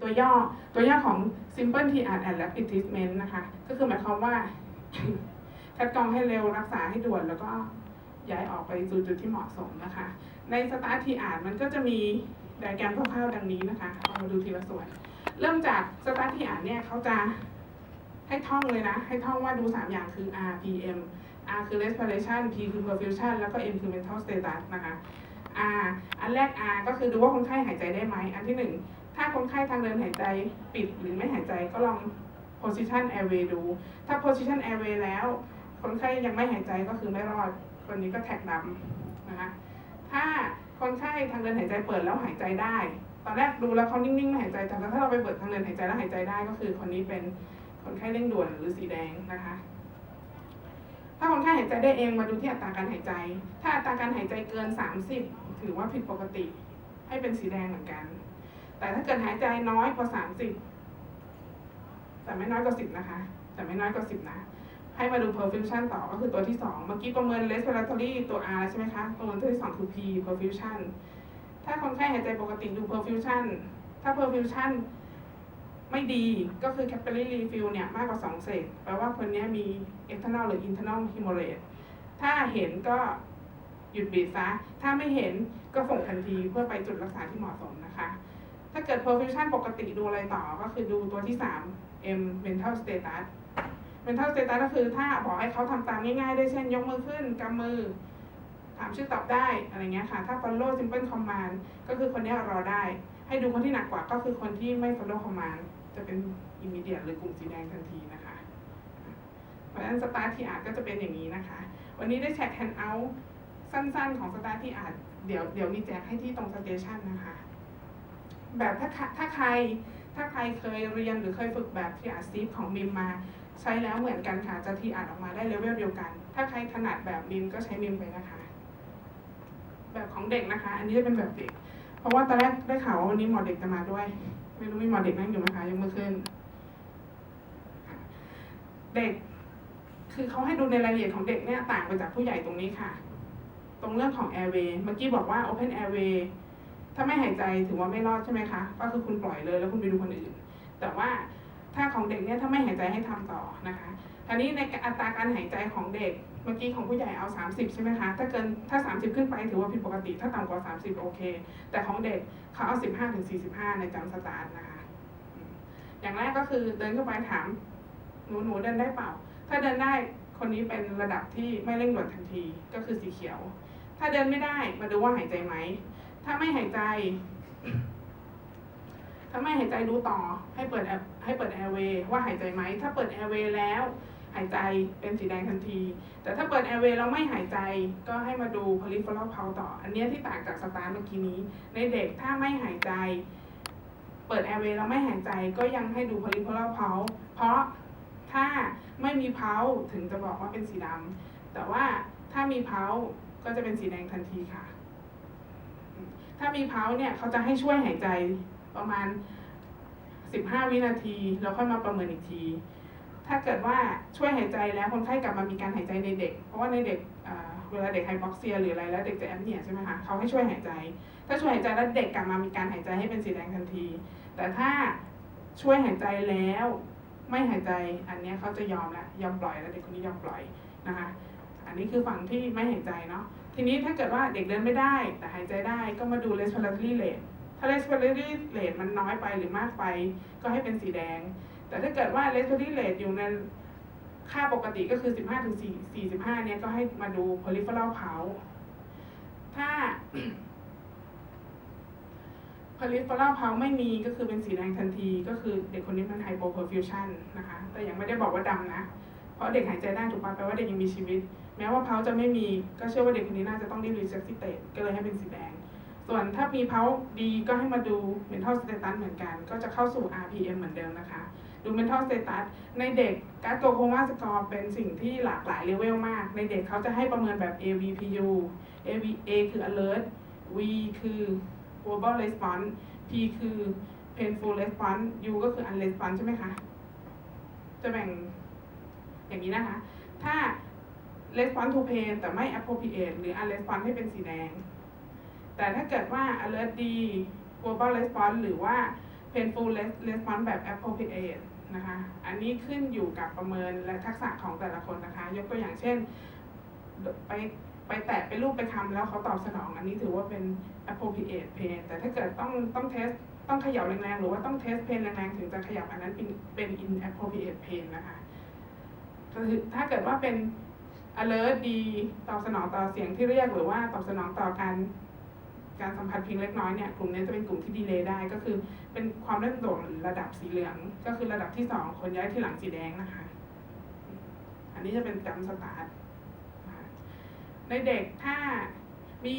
ตัวย่อตัวย่อของ simple triage and rapid treatment นะคะ ก็คือหมายความว่าคัดกรองให้เร็วรักษาให้ด่วนแล้วก็ย้ายออกไปสู่จุดที่เหมาะสมนะคะ ในสตาร์ททีอาร์มันก็จะมีไดอะแกรมคร่าวๆดังนี้นะคะเอามาดูทีละส่วน เริ่มจากสตาร์ททีอาร์เนี่ยเขาจะให้ท่องเลยนะ ให้ท่องว่าดู 3 อย่างคือ R P M R คือ respiration P คือ perfusion แล้วก็ M คือ mental status นะคะ R อันแรก R ก็คือดูว่าคนไข้หายใจได้ไหม อันที่หนึ่ง ถ้าคนไข้ทางเดินหายใจปิดหรือไม่หายใจก็ลอง position airway ดู ถ้า position airway แล้ว คนไข้ยังไม่หายใจก็คือไม่รอด คนนี้ก็แท็กดำนะคะ ถ้าคนไข้ทางเดินหายใจเปิดแล้วหายใจได้ ตอนแรกดูแล้วเขานิ่งๆไม่หายใจ แต่ถ้าเราไปเปิดทางเดินหายใจแล้วหายใจได้ก็คือคนนี้เป็นคนไข้เร่งด่วนหรือสีแดงนะคะ ถ้าคนไข้หายใจได้เองมาดูที่อัตราการหายใจ ถ้าอัตราการหายใจเกิน 30 ถือว่าผิดปกติ ให้เป็นสีแดงเหมือนกัน แต่ถ้าเกิดหายใจน้อยกว่า30แต่ไม่น้อยกว่า10นะคะ แต่ไม่น้อยกว่า10นะ ให้มาดู perfusion ต่อก็คือตัวที่2เมื่อกี้ประเมิน respiratory ตัว R ใช่ไหมคะประเมินตัวที่2คือ P perfusion ถ้าคนไข้หายใจปกติดู perfusion ถ้า perfusion ไม่ดีก็คือ capillary refill เนี่ยมากกว่า 2เศษแปลว่าคนนี้มี external หรือ internal hemorrhage ถ้าเห็นก็หยุดบีบซะ ถ้าไม่เห็นก็ส่งทันทีเพื่อไปจุดรักษาที่เหมาะสมนะ ถ้าเกิด perfusion ปกติดูอะไรต่อก็คือดูตัวที่3 M mental status mental status ก็คือถ้าบอกให้เขาทำตามง่ายๆ ได้เช่นยกมือขึ้นกำมือ ถามชื่อตอบได้อะไรเงี้ยค่ะ ถ้า follow simple command ก็คือคนนี้รอได้ ให้ดูคนที่หนักกว่าก็คือคนที่ไม่ follow command จะเป็น immediate หรือกลุ่มสีแดงทันทีนะคะ เพราะฉะนั้น start ที่อาจก็จะเป็นอย่างนี้นะคะ วันนี้ได้แชร์ handout สั้นๆ ของ start ที่อาจเดี๋ยวเดี๋ยวมีแจกให้ที่ตรง station นะคะ แบบถ้าถ้าใครถ้าใครเคยเรียนหรือเคยฝึกแบบที่อาซีฟของมิมมาใช้แล้วเหมือนกันค่ะจะทีอ่านออกมาได้เลเวลเดียวกัน ถ้าใครถนัดแบบมิมก็ใช้มิมไปนะคะ แบบของเด็กนะคะ อันนี้จะเป็นแบบเด็ก เพราะว่าตอนแรกได้ข่าวว่าวันนี้หมอเด็กจะมาด้วย ไม่รู้มีหมอเด็กนั่งอยู่ไหมคะยกมือขึ้น เด็ก คือเขาให้ดูในรายละเอียดของเด็กเนี่ยต่างไปจากผู้ใหญ่ตรงนี้ค่ะ ตรงเรื่องของ airway เมื่อกี้บอกว่า open airway ถ้าไม่หายใจถือว่าไม่รอดใช่ไหมคะ ก็คือคุณปล่อยเลยแล้วคุณไปดูคนอื่น แต่ว่าถ้าของเด็กเนี่ยถ้าไม่หายใจให้ทำต่อนะคะทีนี้ในอัตราการหายใจของเด็กเมื่อกี้ของผู้ใหญ่เอา 30 ใช่ไหมคะ ถ้าเกินถ้า 30 ขึ้นไปถือว่าผิดปกติ ถ้าต่ำกว่า 30 โอเค แต่ของเด็กเขาเอา 15ถึง45 ในจำสตาร์ทนะคะอืมอย่างแรกก็คือเดินเข้าไปถามหนูหนูเดินได้เปล่า ถ้าเดินได้คนนี้เป็นระดับที่ไม่เร่งด่วนทันทีก็คือสีเขียว ถ้าเดินไม่ได้มาดูว่าหายใจไหม ถ้าไม่หายใจ ถ้าไม่หายใจดูต่อ ให้เปิดแอปให้เปิดแอร์เวย์ว่าหายใจไหม ถ้าเปิดแอร์เวย์แล้วหายใจเป็นสีแดงทันที แต่ถ้าเปิดแอร์เวย์แล้วไม่หายใจก็ให้มาดู peripheral pulse ต่อ อันนี้ที่ต่างจากสตาร์ทเมื่อกี้นี้ ในเด็กถ้าไม่หายใจ เปิดแอร์เวย์แล้วไม่หายใจก็ยังให้ดู peripheral pulse เพราะถ้าไม่มี pulse ถึงจะบอกว่าเป็นสีดำแต่ว่าถ้ามี pulse ก็จะเป็นสีแดงทันทีค่ะ ถ้ามีเพาเนี่ยเขาจะให้ช่วยหายใจประมาณ 15 วินาที แล้วค่อยมาประเมินอีกที ถ้าเกิดว่าช่วยหายใจแล้วคนไข้กลับมามีการหายใจในเด็ก เพราะว่าในเด็กเวลาเด็กไฮบ็อกเซียหรืออะไรแล้วเด็กจะแอปเนียใช่ไหมคะเขาให้ช่วยหายใจ ถ้าช่วยหายใจแล้วเด็กกลับมามีการหายใจให้เป็นสีแดงทันที แต่ถ้าช่วยหายใจแล้วไม่หายใจอันนี้เขาจะยอมละยอมปล่อยแล้วเด็กคนนี้ยอมปล่อยนะคะ อันนี้คือฝั่งที่ไม่หายใจเนาะ ทีนี้ถ้าเกิดว่าเด็กเดินไม่ได้แต่หายใจได้ก็มาดู respiratory rate ถ้า respiratory rate มันน้อยไปหรือมากไป ก็ให้เป็นสีแดง แต่ถ้าเกิดว่า respiratory rate อยู่ในค่าปกติก็คือ 15ถึง45 เนี่ยก็ให้มาดู peripheral pulse ถ้า peripheral pulse ไม่มีก็คือเป็นสีแดงทันทีก็คือเด็กคนนี้มัน hypoperfusion นะคะ แต่ยังไม่ได้บอกว่าดำนะ เพราะเด็กหายใจได้ถูกปะแปลว่าเด็กยังมีชีวิต แม้ว่าเพาจะไม่มีก็เชื่อว่าเด็กคนนี้น่าจะต้องได้รีเซ็ตซิเตตก็เลยให้เป็นสีแดง ส่วนถ้ามีเพาดีก็ให้มาดู mental status เหมือนกัน ก็จะเข้าสู่ RPM เหมือนเดิมนะคะ ดู mental status ในเด็กการโกโคมาสกอร์เป็นสิ่งที่หลากหลายเลเวลมาก ในเด็กเขาจะให้ประเมินแบบ AVPU AVA คือ alert V คือ verbal response P คือ painful response U ก็คือ unresponse ใช่ไหมคะ จะแบ่งอย่างนี้นะคะ ถ้า response to pain แต่ไม่ appropriate หรือ unresponse ให้เป็นสีแดง แต่ถ้าเกิดว่า alert ดี global response หรือว่า painful response แบบ appropriate นะคะ อันนี้ขึ้นอยู่กับประเมินและทักษะของแต่ละคนนะคะ ยกตัวอย่างเช่น ไปไปแตะไปรูปไปคำแล้วเขาตอบสนอง อันนี้ถือว่าเป็น appropriate pain แต่ถ้าเกิดต้องต้องเทสต้องเขย่าแรงๆ หรือว่าต้องเทสเพนแรงๆ ถึงจะขยับอันนั้นเป็นเป็น inappropriate pain นะคะถือถ้าเกิดว่าเป็น alert ดีตอบสนองต่อเสียงที่เรียกหรือว่าตอบสนองต่อการการสัมผัสเพียงเล็กน้อยเนี่ยกลุ่มนี้จะเป็นกลุ่มที่ดีเลย์ได้ก็คือเป็นความเร่งด่วนระดับสีเหลือง ก็คือระดับที่สองคนย้ายที่หลังสีแดงนะคะ อันนี้จะเป็นจำสตาร์ทในเด็กถ้ามี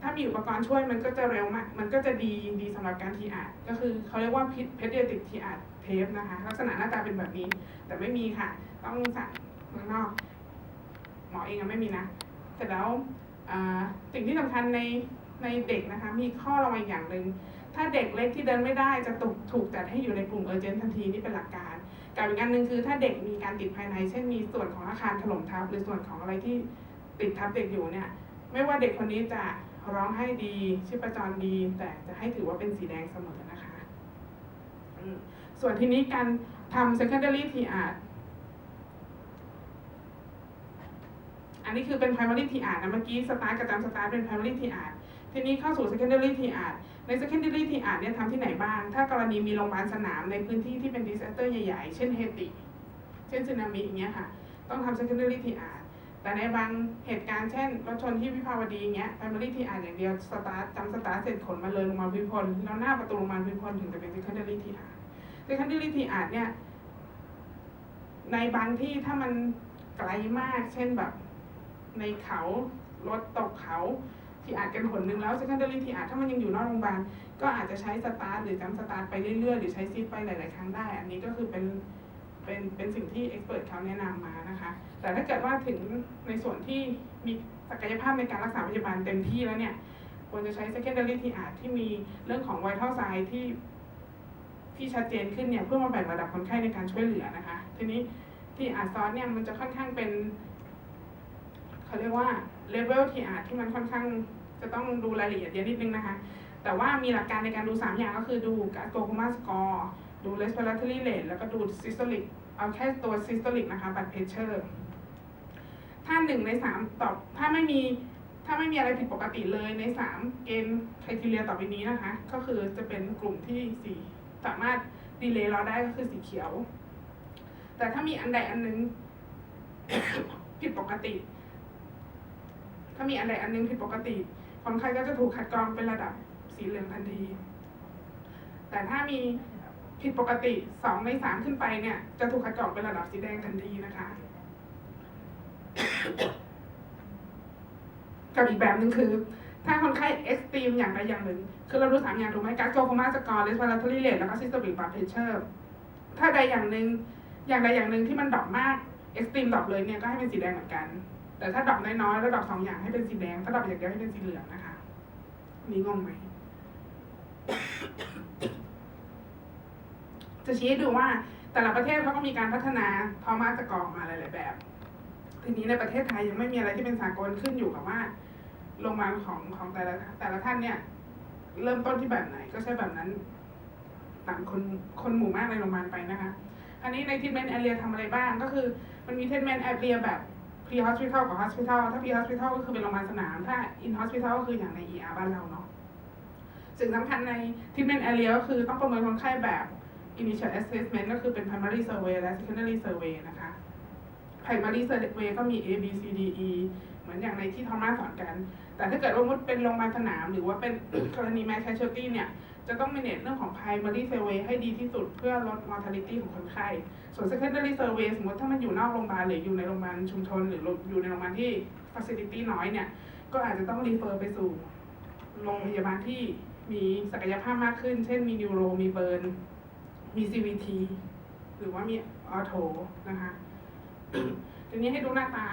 ถ้ามีอุปกรณ์ช่วยมันก็จะเร็วมาก มันก็จะดีดีสำหรับการทีอาร์ก็คือเขาเรียกว่าเพดเดียติกทีอาร์เทปนะคะ ลักษณะหน้าตาเป็นแบบนี้ แต่ไม่มีค่ะ ต้องสั่ง เมืองนอก หมอเองอะไม่มีนะ เสร็จแล้วสิ่งที่สำคัญในในเด็กนะคะ มีข้อระวังอย่างหนึ่งถ้าเด็กเล็กที่เดินไม่ได้จะถูกถูกจัดให้อยู่ในกลุ่มเออร์เจนทันทีนี่เป็นหลักการกับอีกอันหนึ่งคือถ้าเด็กมีการติดภายใน เช่นมีส่วนของอาคารถล่มทับหรือส่วนของอะไรที่ติดทับเด็กอยู่เนี่ยไม่ว่าเด็กคนนี้จะร้องให้ดีชีพจรดี แต่จะให้ถือว่าเป็นสีแดงเสมอนะคะ ส่วนทีนี้การทำ secondary TR อันนี้คือเป็น primary TR นะเมื่อกี้สตาร์กับจำสตาร์ทเป็น primary TR ทีนี้เข้าสู่ secondary TR ใน secondary TR เนี่ยทำที่ไหนบ้าง ถ้ากรณีมีโรงพยาบาลสนามในพื้นที่ที่เป็น disaster ใหญ่ๆ เช่นเฮติ เช่นสึนามิอย่างเงี้ยค่ะ ต้องทำ secondary TR แต่ในบางเหตุการณ์เช่นรถชนที่วิภาวดีเงี้ย primary TR อย่างเดียวสตาร์ทจำสตาร์ทเสร็จขนมาเลยลงมาลพิพลแล้วหน้าประตูโรงพยาบาลพิพลถึงจะเป็น secondary TR secondary TR เนี่ยในบางที่ถ้ามันไกลมาก เช่นแบบ ในเขารถตกเขาที่อาจกันหนหนึ่งแล้ว secondary ที่อาจถ้ามันยังอยู่นอกโรงพยาบาลก็อาจจะใช้สตาร์ทหรือจำสตาร์ทไปเรื่อยๆ หรือใช้ซิปไปหลาย ๆ ครั้งได้ อันนี้ก็คือเป็นเป็นเป็นสิ่งที่เอ็กซ์เพรสเขาแนะนำมานะคะ แต่ถ้าเกิดว่าถึงในส่วนที่มีศักยภาพในการรักษาพยาบาลเต็มที่แล้วเนี่ยควรจะใช้ secondary ที่อาจที่มีเรื่องของ vital sign ที่ที่ชัดเจนขึ้นเนี่ยเพื่อมาแบ่งระดับคนไข้ในการช่วยเหลือนะคะ ทีนี้ที่อาซอสเนี่ยมันจะค่อนข้างเป็น เขาเรียกว่าเลเวลทีอาร์ที่มันค่อนข้างจะต้องดูรายละเอียดเยอะนิดนึงนะคะ แต่ว่ามีหลักการในการดู 3 อย่างก็คือดูการโกโคมาสกอร์ดู respiratory rate แล้วก็ดู systolic เอาแค่ตัว systolic นะคะ blood pressure ถ้าหนึ่งในสามตอบถ้าไม่มีถ้าไม่มีอะไรผิดปกติเลยในสามเกณฑ์ค r i ทีเรียต่อไปนี้นะคะ ก็คือจะเป็นกลุ่มที่สี่สามารถดีเลย์ราได้ก็คือสีเขียว แต่ถ้ามีอันใดอันหนึงผิดปกติ ถ้ามีอันใดอันหนึงผิดปกติ คนไข้ก็จะถูกคัดกรองเป็นระดับสีเหลืองทันที แต่ถ้ามีผิดปกติสองในสามขึ้นไปเนี่ย จะถูกคัดกรองเป็นระดับสีแดงทันทีนะคะ กับอีกแบบหนึ่งคือ ถ้าคนไข้เอ็กซ์ตรีมอย่างใดอย่างหนึ่ง คือเรารู้สามอย่างถูกไหมการโกโคมาสกอร์เลส p า r a ทอรีเรทแล้วก็ซิสโตบิกบาร์เพเชอร์ถ้าใดอย่างหนึ่งอย่างใดอย่างหนึ่งที่มันดรอปมากเอ็กซ์ตรีมดรอปเลยเนี่ยก็ให้เป็นสีแดงเหมือนกัน แต่ถ้าดรอปน้อยๆแล้วดรอปสองอย่างให้เป็นสีแดง ถ้าดรอปอย่างเดียวให้เป็นสีเหลืองนะคะ นี่งงไหม จะชี้ให้ดูว่าแต่ละประเทศเขาก็มีการพัฒนาทอมาสกอร์มาหลายๆแบบ ทีนี้ในประเทศไทยยังไม่มีอะไรที่เป็นสากลขึ้นอยู่กับว่าโรงพยาบาลของของแต่ละแต่ละท่านเนี่ย เริ่มต้นที่แบบไหนก็ใช้แบบนั้นตามคนคนหมู่มากในโรงพยาบาลไปนะคะ อันนี้ในทีมเมนแอเรียทำอะไรบ้างก็คือ มันมีเทนเมนแอเรียแบบ pre hospital กับ hospital ถ้า pre hospital ก็คือเป็นโรงพยาบาลสนาม ถ้า in hospital ก็คืออย่างใน ER บ้านเราเนาะสิ่งสำคัญใน treatment area ก็คือต้องประเมินคนไข้แบบ initial assessment ก็คือเป็น primary survey และ secondary survey นะคะ primary survey ก็มี A B C D E เหมือนอย่างในที่ทอมมาสอนกัน แต่ถ้าเกิดว่ามุดเป็นโรงพยาบาลสนาม หรือว่าเป็นกรณี mass casualty เนี่ย จะต้อง manage เรื่องของ primary survey ให้ดีที่สุดเพื่อลด mortality ของคนไข้ ส่วน secondary survey สมมติถ้ามันอยู่นอกโรงพยาบาลหรืออยู่ในโรงพยาบาลชุมชน หรืออยู่ในโรงพยาบาลที่ facility น้อยเนี่ย ก็อาจจะต้อง refer ไปสู่โรงพยาบาลที่มีศักยภาพมากขึ้น เช่น มีนิวโร มีเบิร์น มี CVT หรือว่ามีออโถนะคะทีนี้ให้ดูหน้าตา